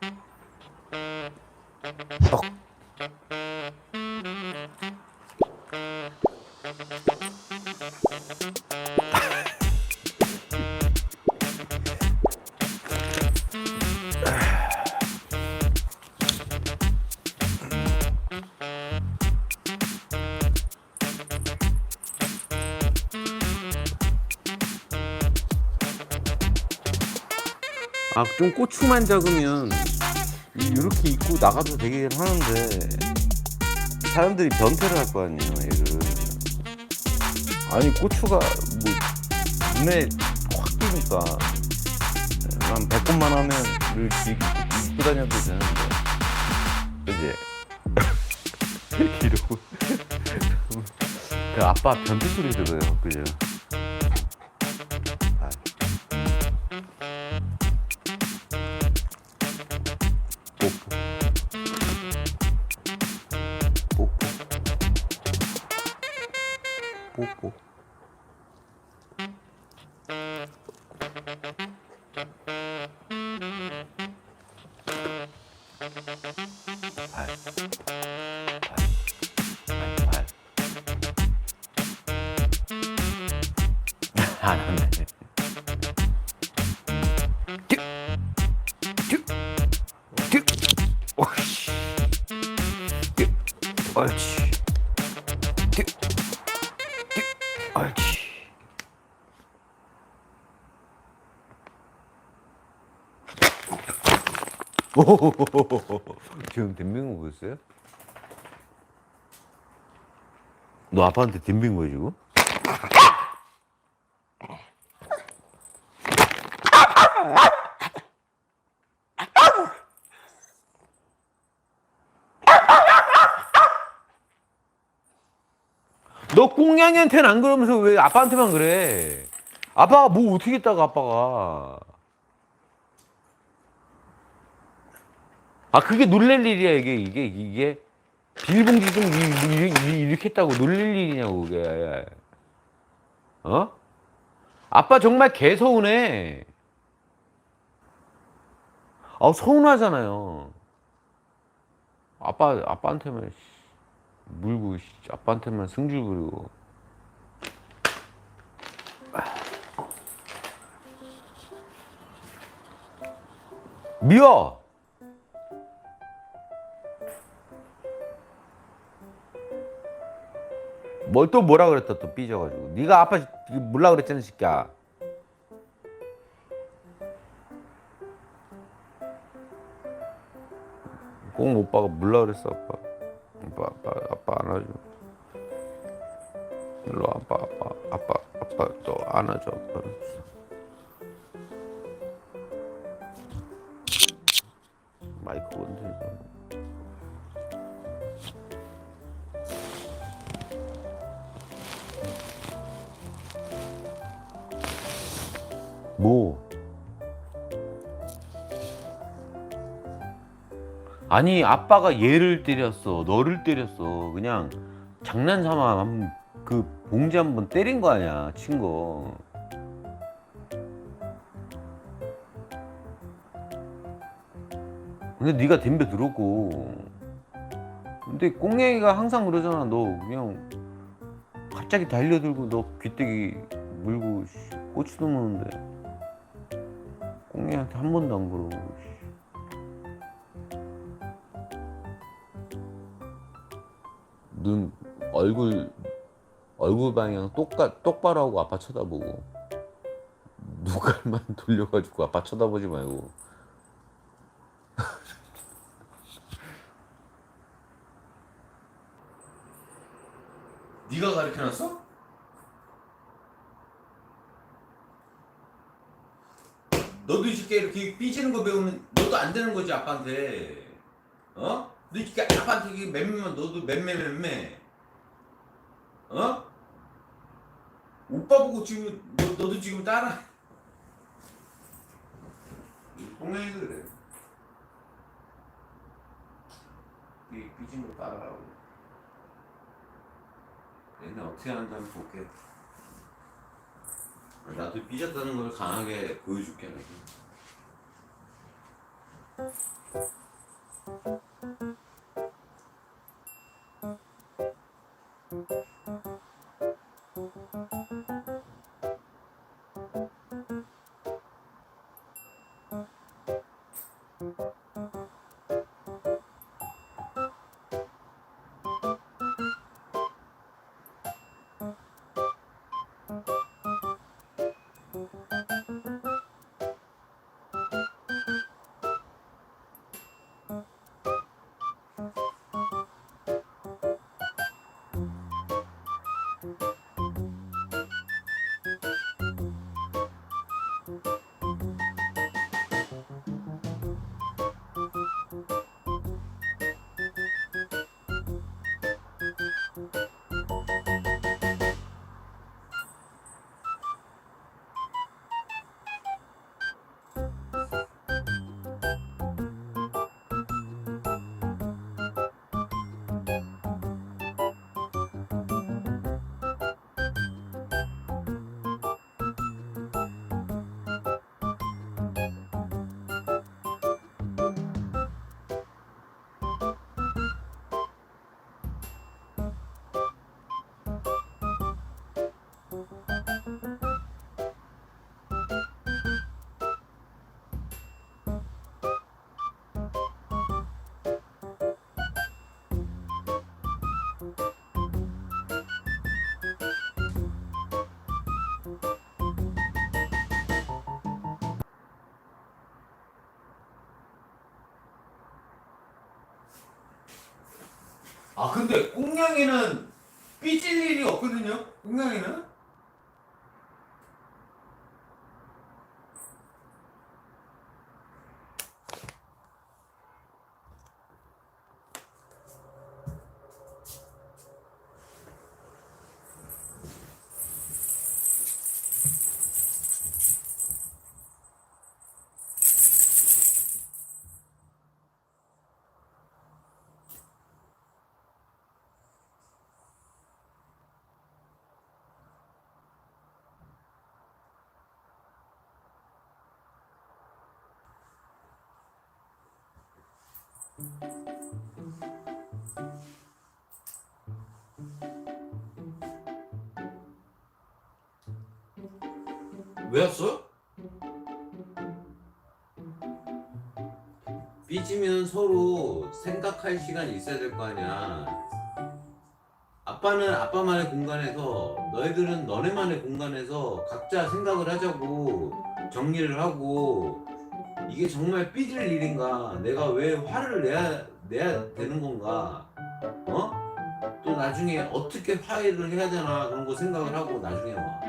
떡. 아, 좀 고추만 작으면 이렇게 입고 나가도 되긴 하는데 사람들이 변태를 할 거 아니에요, 얘를. 아니 고추가 뭐 눈에 확 띄니까 한 100번만 하면 이렇게 입고 다녀도 되는데 그지? 이러고 그 아빠 변태 소리 들어요, 그죠? 뽀뽀. 안 하네. 지금 덤빈 거 보였어요? 너 아빠한테 덤빈 거야 지금? 너 꽁냥이한테는 안 그러면서 왜 아빠한테만 그래? 아빠가 뭐 어떻게 했다고 아빠가? 아 그게 놀랄 일이야 이게 이게 이게? 비닐봉지 좀 이렇게 했다고 놀랄 일이냐고 그게. 어? 아빠 정말 개 서운해. 아 서운하잖아요. 아빠 아빠한테만 씨, 물고 씨, 아빠한테만 승질 부리고. 미워 뭘 또 뭐라 그랬다 또 삐져가지고. 네가 아빠 몰라 그랬잖아 새끼야. 꼭 오빠가 몰라 그랬어 아빠. 아빠 아빠 아빠 안아줘. 일로 와, 아빠 아빠 아빠 아빠 또 안아줘 아빠. 마이크 건드리자 뭐? 아니 아빠가 얘를 때렸어 너를 때렸어. 그냥 장난삼아 한- 그 봉지 한 번 때린 거 아니야 친거. 근데 네가 덤벼 들었고. 근데 꽁냥이가 항상 그러잖아 너. 그냥 갑자기 달려들고 너 귀때기 물고 씨, 꼬치도 먹는데 꽁냥이한테 한 번도 안 그러고 씨. 눈 얼굴 얼굴 방향 똑같 똑바로 하고 아빠 쳐다보고 눈깔만 돌려가지고 아빠 쳐다보지 말고 네가 가르쳐놨어? 너도 이 새끼 이렇게 삐지는 거 배우면 너도 안 되는 거지 아빠한테. 어? 너 이렇게 아빠한테 맴매면 너도 맴매맴매. 어? 오빠 보고 지금 너, 너도 지금 따라. 동생이 그래. 이 삐진 거 따라하고. 얘네 어떻게 하는지 한번 볼게 나도 삐졌다는 걸 강하게 보여줄게 내가. 아 근데 꽁냥이는 삐질 일이 없거든요. 꽁냥이는 왜 왔어? 삐지면 서로 생각할 시간이 있어야 될 거 아니야. 아빠는 아빠만의 공간에서 너희들은 너네만의 공간에서 각자 생각을 하자고 정리를 하고 이게 정말 삐질 일인가? 내가 왜 화를 내야 내야 되는 건가? 어? 또 나중에 어떻게 화해를 해야 되나 그런 거 생각을 하고 나중에 와.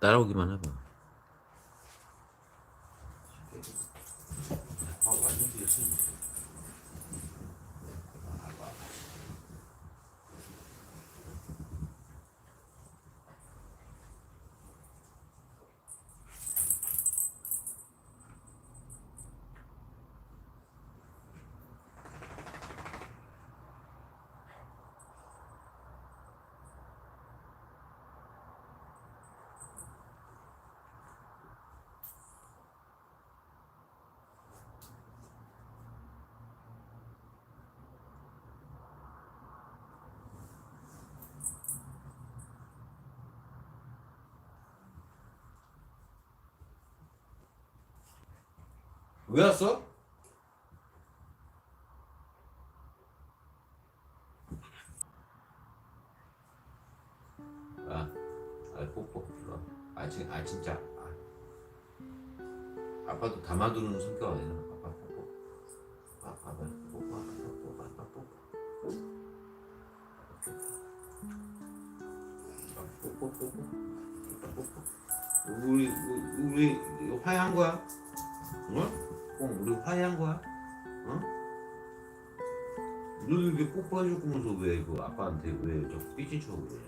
따라오기만 해봐. 왜 왔어? 아, 아 뽀뽀. 아, 진, 아 진짜. 아. 아빠도 담아두는 성격 아니야. 아빠 뽀뽀. 아, 아빠 뽀뽀, 아빠 뽀뽀, 아빠 뽀뽀. 아, 뽀뽀, 뽀뽀, 뽀뽀. 우리, 우리 화해한 거야? 화해한 거야? 어? 너 이렇게 뽀뽀해줄 거면서 왜 그 아빠한테 왜 자꾸 삐진 척을 그래?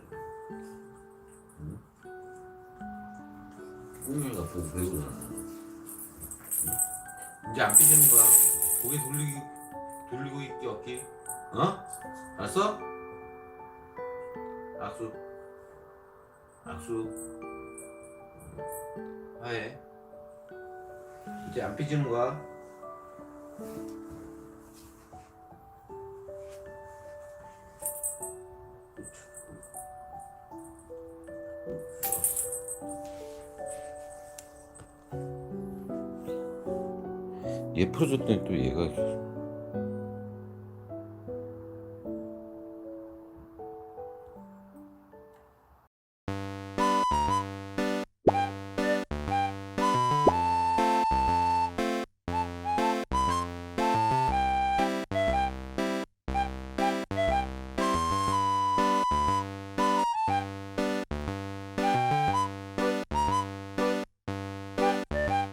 응? 꽁이가 보고 배우잖아. 응? 이제 안 삐지는 거야. 고개 돌리기 돌리고 있기 없기. 어? 알았어? 악수. 악수. 화해. 이제 안 삐지는 거야. 얘 풀어줬더니 또 얘가